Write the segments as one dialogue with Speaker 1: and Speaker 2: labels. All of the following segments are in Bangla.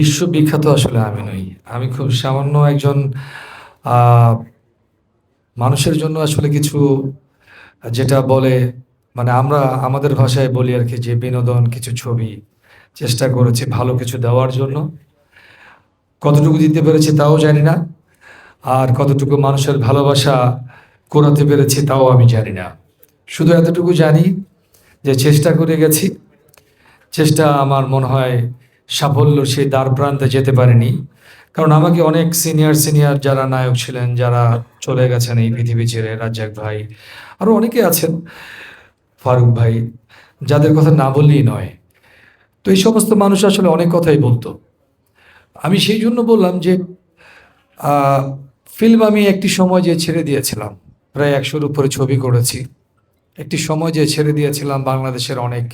Speaker 1: বিশ্ববিখ্যাত আসলে আমি নই। আমি খুব সামান্য একজন মানুষের জন্য আসলে কিছু, যেটা বলে মানে আমরা আমাদের ভাষায় বলি আর কি যে বিনোদন, কিছু ছবি, চেষ্টা করেছি ভালো কিছু দেওয়ার জন্য। কতটুকু দিতে পেরেছি তাও জানি না। আর কতটুকু মানুষের ভালোবাসা করাতে পেরেছি তাও আমি জানি না। শুধু এতটুকু জানি যে চেষ্টা করে গেছি। চেষ্টা আমার মনে হয় সাফল্য সেই দ্বার প্রান্তে যেতে পারেনি। কারণ আমাকে অনেক সিনিয়র সিনিয়র যারা নায়ক ছিলেন, যারা চলে গেছেন এই পৃথিবী ছেড়ে, রাজ্জাক ভাই আরও অনেকে আছেন, ফারুক ভাই, যাদের কথা না বললেই নয়। তো এই সমস্ত মানুষ আসলে অনেক কথাই বলতো। আমি সেই জন্য বললাম যে ফিল্ম আমি একটি সময় যে ছেড়ে দিয়েছিলাম, প্রায় একশোর উপরে ছবি করেছি। একটি সময় যে ছেড়ে দিয়েছিলাম বাংলাদেশের অনেক,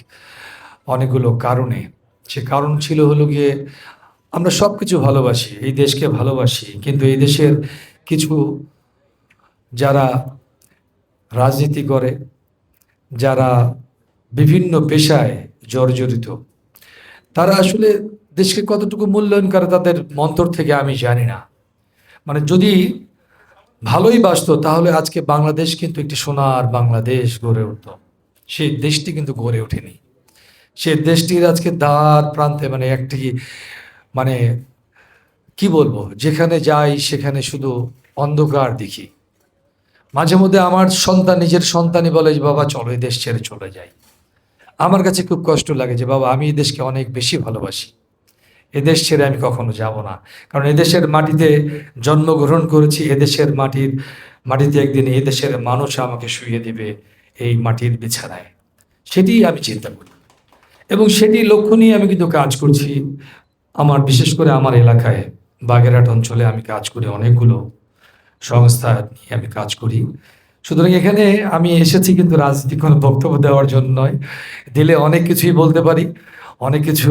Speaker 1: অনেকগুলো কারণে। সে কারণ ছিল হলো গিয়ে আমরা সব কিছু ভালোবাসি, এই দেশকে ভালোবাসি। কিন্তু এই দেশের কিছু যারা রাজনীতি করে, যারা বিভিন্ন পেশায় জর্জরিত, তারা আসলে দেশকে কতটুকু মূল্যায়ন করে তাদের মন্তর থেকে আমি জানি না। মানে যদি ভালোই বাসতো তাহলে আজকে বাংলাদেশ কিন্তু একটি সোনার বাংলাদেশ গড়ে উঠত। সেই দেশটি কিন্তু গড়ে ওঠেনি। সে দেশটির আজকে দ্বার প্রান্তে মানে একটি মানে কি বলব, যেখানে যাই সেখানে শুধু অন্ধকার দেখি। মাঝে মধ্যে আমার সন্তান, নিজের সন্তানই বলে যে, বাবা, চলো এই দেশ ছেড়ে চলে যাই। আমার কাছে খুব কষ্ট লাগে যে, বাবা, আমি এই দেশকে অনেক বেশি ভালোবাসি। এদেশ ছেড়ে আমি কখনো যাব না। কারণ এদেশের মাটিতে জন্মগ্রহণ করেছি এদেশের মাটির, মাটিতে একদিন এদেশের মানুষ আমাকে শুয়ে দিবে এই মাটির বিছানায়। সেটিই আমি চিন্তা করি। এবং সেটি লক্ষ্য নিয়ে আমি কিন্তু কাজ করছি। আমার, বিশেষ করে আমার এলাকায়, বাগেরহাট অঞ্চলে আমি কাজ করি অনেকগুলো সংস্থা নিয়ে আমি কাজ করি। সুতরাং এখানে আমি এসেছি কিন্তু রাজনীতি কোনো বক্তব্য দেওয়ার জন্য নয়। দিলে অনেক কিছুই বলতে পারি, অনেক কিছু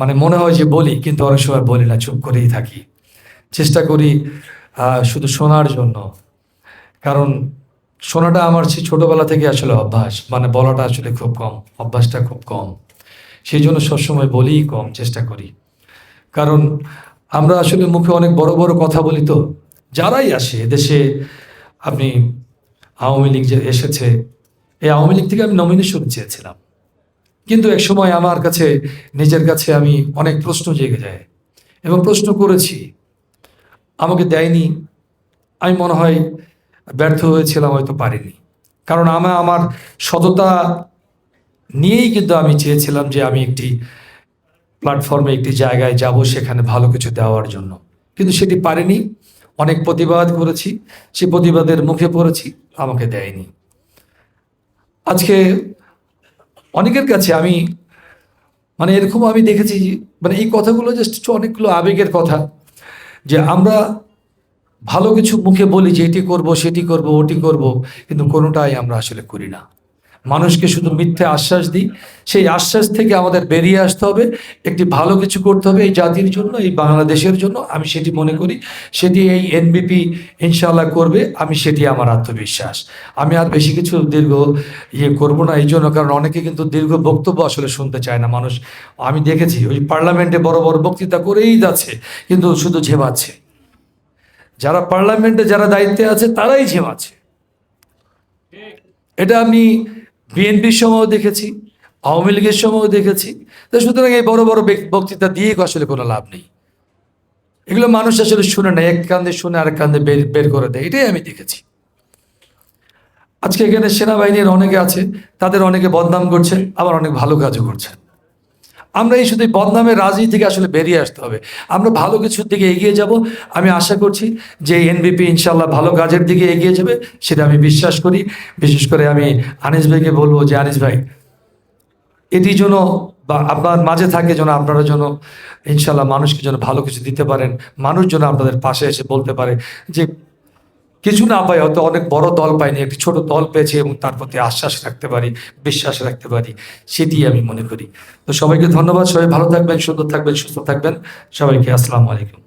Speaker 1: মানে মনে হয় যে বলি, কিন্তু অনেক সময় বলি না, চুপ করেই থাকি। চেষ্টা করি শুধু শোনার জন্য। কারণ শোনাটা আমার সেই ছোটবেলা থেকে আসলে অভ্যাস। মানে বলাটা আসলে খুব কম, অভ্যাসটা খুব কম। সেই জন্য সবসময় বলিই কম, চেষ্টা করি। কারণ আমরা আসলে মুখে অনেক বড় বড় কথা বলি তো। যারাই আসে দেশে আপনি আওয়ামী লীগ যে এসেছে, এই আওয়ামী লীগ থেকে আমি নমিনেশন চেয়েছিলাম। কিন্তু এক সময় আমার কাছে, নিজের কাছে আমি অনেক প্রশ্ন জেগে যায়। এবং প্রশ্ন করেছি। আমাকে দেয়নি। আমি মনে হয় ব্যর্থ হয়েছিলাম, হয়তো পারিনি। কারণ আমার আমার সততা নিয়েই কিন্তু আমি চেয়েছিলাম যে আমি একটি প্ল্যাটফর্মে একটি জায়গায় যাব সেখানে ভালো কিছু দেওয়ার জন্য। কিন্তু সেটি পারিনি। অনেক প্রতিবাদ করেছি। সে প্রতিবাদের মুখে পড়েছি, আমাকে দেয়নি। আজকে অনেকের কাছে আমি মানে এরকম আমি দেখেছি মানে এই কথাগুলো জাস্ট অনেকগুলো আবেগের কথা যে আমরা ভালো কিছু মুখে বলি যে এটি করব, সেটি করব, ওটি করব, কিন্তু কোনোটাই আমরা আসলে করি না। মানুষকে শুধু মিথ্যে আশ্বাস দিই, সেই আশ্বাস থেকে আমাদের বেরিয়ে আসতে হবে, একটি ভালো কিছু করতে হবে এই জাতির জন্য, এই বাংলাদেশের জন্য, আমি সেটি মনে করি, সেটি এই এনবিপি ইনশাল্লাহ করবে, আমি সেটি আমার আত্মবিশ্বাস। আমি আর বেশি কিছু দীর্ঘ ইয়ে করব না, এই জন্য কারণ অনেকে কিন্তু দীর্ঘ বক্তব্য আসলে শুনতে চায় না। মানুষ, আমি দেখেছি, ওই পার্লামেন্টে বড় বড় বক্তৃতা করেই যাচ্ছে, কিন্তু শুধু ঝেমাচ্ছে। যারা পার্লামেন্টে যারা দায়িত্বে আছে, তারাই ঝেমাচ্ছে এটা আমি বিএনপির সময়ও দেখেছি, আওয়ামী লীগের সময়ও দেখেছি। তো সুতরাং এই বড় বড় বেক- বক্তৃতা দিয়ে আসলে কোনো লাভ নেই। এগুলো মানুষ আসলে শুনে না এক কান্দে শুনে আরেক কান্দে বের বের করে দেয়, এটাই আমি দেখেছি। আজকে এখানে সেনাবাহিনীর অনেকে আছে, তাদের অনেকে বদনাম করছে, আবার অনেক ভালো কাজও করছে আমরা এই শুধু বদনামের রাজনীতি থেকে আসলে বেরিয়ে আসতে হবে। আমরা ভালো কিছুর দিকে এগিয়ে যাব। আমি আশা করছি যে এনবিপি ইনশাল্লাহ ভালো কাজের দিকে এগিয়ে যাবে, সেটা আমি বিশ্বাস করি। বিশেষ করে আমি আনিস ভাইকে বলব যে, আনিস ভাই এটি যেন বা আপনার মাঝে থাকে যেন আপনারা যেন ইনশাল্লাহ মানুষকে যেন ভালো কিছু দিতে পারেন। মানুষ যেন আপনাদের পাশে এসে বলতে পারে যে কিছু না পাই, হয়তো অনেক বড় দল পাইনি, একটি ছোট দল পেয়েছে এবং তার প্রতি আশ্বাস রাখতে পারি, বিশ্বাস রাখতে পারি, সেটি আমি মনে করি। তো সবাইকে ধন্যবাদ, সবাই ভালো থাকবেন, সুন্দর থাকবেন, সুস্থ থাকবেন। সবাইকে আসসালামু আলাইকুম।